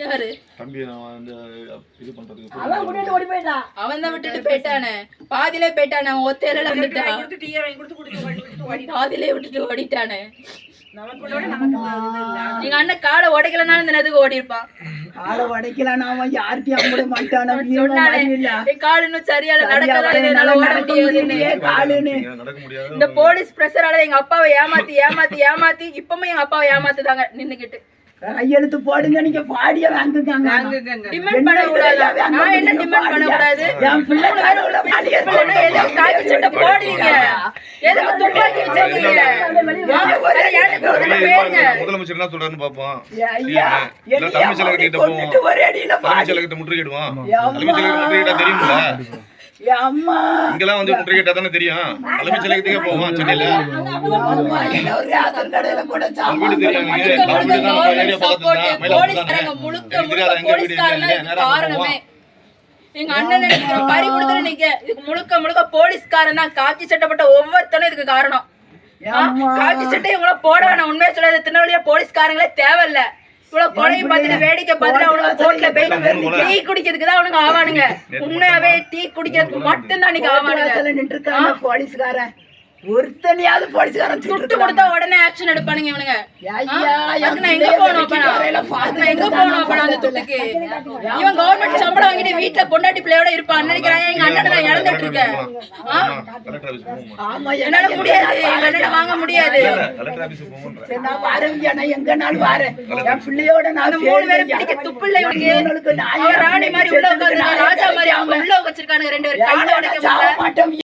யாரு? தம்பி நான் வந்து இது பண்றதுக்கு அவன் கூட்டிட்டு ஓடி போயிட்டான் அவன் தான் விட்டுட்டு போயிட்டானே. பாதியிலே போயிட்டானே அவன் ஒத்தையில ஓடி விட்டுட்டு பாதியிலே விட்டுட்டு ஓடிட்டானே. எங்க அண்ணன் காலை உடைக்கலனாலும் இந்த நேரத்துக்கு ஓடி இருப்பான் அவன் யார்கிட்டயும் மாட்டான. சொன்னானே கால் இன்னும் சரியால நடக்கதான் இல்லை, என்னால ஓட முடியாதுன்னு காலுன்னு. நடக்க முடியாது இந்த போலீஸ் பிரஷரால எங்க அப்பாவை ஏமாத்தி ஏமாத்தி ஏமாத்தி இப்பவும் எங்க அப்பாவை ஏமாத்துதாங்க நின்னுகிட்டு கையெழுத்து போடுங்க நீங்க பாடிய வாங்குங்க டிமாண்ட் பண்ண கூடாது? நான் என்ன டிமாண்ட் பண்ண கூடாது? என் பிள்ளை நடுவுல பாடிய இல்லைன்னா எதுக்கு காக்கி சட்டை எதுக்கு துப்பாக்கி வச்சிருக்கீங்க? முதலமைச்சர் என்ன சொல்றாருன்னு பாப்போம். தலைமைச் செயலகத்திட்ட பாடி போவோம். தலைமைச் முற்றுகையிடுவோம். ஏம்மா. தலைமைச் செயலகத்தை முற்றுகையிட்டா இங்கெல்லாம் வந்து முற்றுகையிட்டா தானே தெரியும். தலைமைச் செயலகத்துக்கே போவோம் சென்னையில? வீடு தெரியும் நீங்க? ஏரியா காரணமே. எங்க அண்ணன் பறி நிக்க இதுக்கு முழுக்க முழுக்க போலீஸ்காரன் தான். காக்கி சட்டப்பட்ட ஒவ்வொருத்தனும் இதுக்கு காரணம். காக்கி சட்டை இவ்வளவு போட வேணாம். உண்மையை சொல்லாத திருநெல்வேலியில போலீஸ்காரங்களே தேவையில்ல. இவ்வளவு பார்த்துட்டு வேடிக்கை பார்த்துட்டு அவனுக்கு கோர்ட்ல போய் டீ குடிக்கிறதுக்கு தான் அவனுக்கு ஆவானுங்க. உண்மையாவே டீ குடிக்கிறதுக்கு மட்டும்தான் அன்னைக்கு ஆவானுங்க. நின்றுருக்காங்க போலீஸ்காரன். ஒருத்தனையாவது போலீஸ்காரன் துட்டு சுட்டு கொடுத்தா உடனே ஆக்ஷன் எடுப்பானுங்க இவனுங்க. எங்க நான் எங்க நான் அந்த துட்டுக்கு? இவன் கவர்மெண்ட் சம்பளம் வாங்கிட்டு வீட்டுல பொண்டாட்டி பிள்ளையோட இருப்பான் நினைக்கிறான். எங்க அண்ணனை நான் இழந்துட்டு இருக்கேன் என்னால முடியாது. எங்க அண்ணனை வாங்க முடியாது. நான் எங்கனாலும் வரேன். என் பிள்ளையோட நான் மூணு பேரும் பிடிக்க இவனுக்கு. நான் அவன் ராணி மாதிரி உள்ள ராஜா மாதிரி அவங்க உள்ள வச்சிருக்கானுங்க ரெண்டு பேரும். காலை உடைக்க மாட்டேன்.